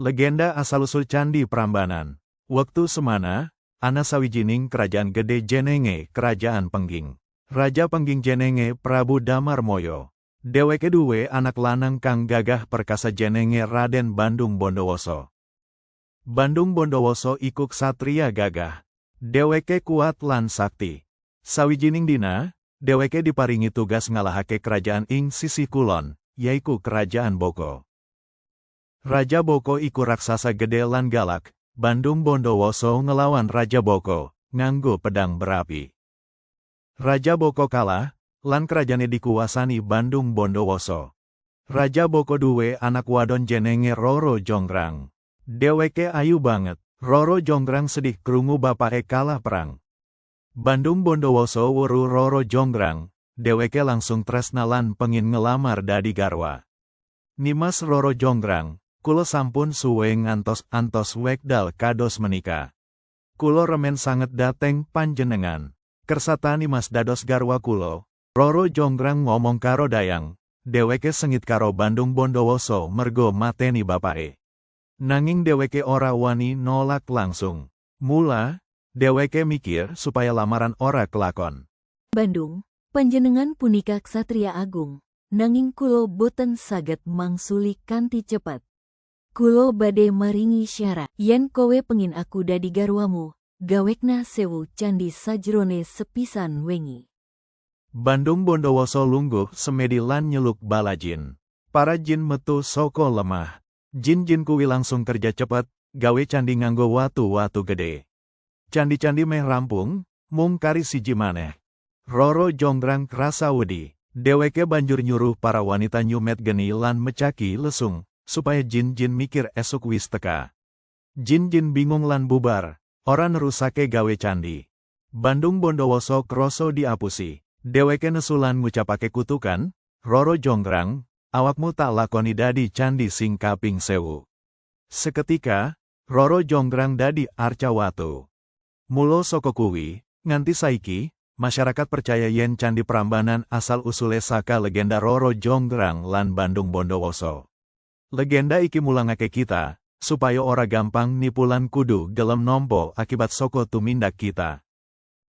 Legenda asal-usul Candi Prambanan. Waktu semana, ana sawijining kerajaan gede jenenge kerajaan Pengging. Raja Pengging jenenge Prabu Damarmoyo. Dheweke duwe anak lanang kang gagah perkasa jenenge Raden Bandung Bondowoso. Bandung Bondowoso ikuk satria gagah. Dheweke kuat lan sakti. Sawijining dina, dheweke diparingi tugas ngalahake kerajaan ing sisi kulon, yaiku kerajaan Boko. Raja Boko iku raksasa gede lan galak, Bandung Bondowoso ngelawan Raja Boko, nganggo pedang berapi. Raja Boko kalah, lan kerajane dikuasani Bandung Bondowoso. Raja Boko duwe anak wadon jenenge Roro Jonggrang. Deweke ayu banget, Roro Jonggrang sedih krungu bapake kalah perang. Bandung Bondowoso weru Roro Jonggrang, deweke langsung tresna lan pengin ngelamar dadi garwa. Nimas Roro Jonggrang, kulo sampun suwe ngantos antos wekdal kados menika. Kulo remen sanget dateng panjenengan. Kersatani mas dados garwa kulo. Roro Jonggrang ngomong karo dayang. Deweke sengit karo Bandung Bondowoso mergo mateni bapake. Nanging deweke ora wani nolak langsung. Mula, deweke mikir supaya lamaran ora kelakon. Bandung, panjenengan punika ksatria agung, nanging kulo boten saged mangsuli kanthi cepet. Kulo bade maringi syarat, yen kowe pengin aku dadi garwamu, gawekna sewu candi sajrone sepisan wengi. Bandung Bondowoso lungguh semedi lan nyeluk bala jin. Para jin metu soko lemah. Jin-jin kuwi langsung kerja cepet, gawe candi nganggo watu-watu gede. Candi-candi meh rampung, mung kari siji maneh. Roro jonggrang krasa wedi. Deweke banjur nyuruh para wanita nyumet geni lan mecaki lesung, supaya jin-jin mikir esuk wis teka. Jin-jin bingung lan bubar, ora nerusake gawe candi. Bandung Bondowoso kroso diapusi. Deweke nesulan ngucapake kutukan, Roro Jonggrang, awakmu tak lakoni dadi candi sing kaping sewu. Seketika, Roro Jonggrang dadi arca watu. Mulo soko kuwi, nganti saiki, masyarakat percaya yen candi Prambanan asal usule saka legenda Roro Jonggrang lan Bandung Bondowoso. Legenda iki mulangake kita, supaya ora gampang nipulan kudu gelem nompo akibat soko tumindak kita.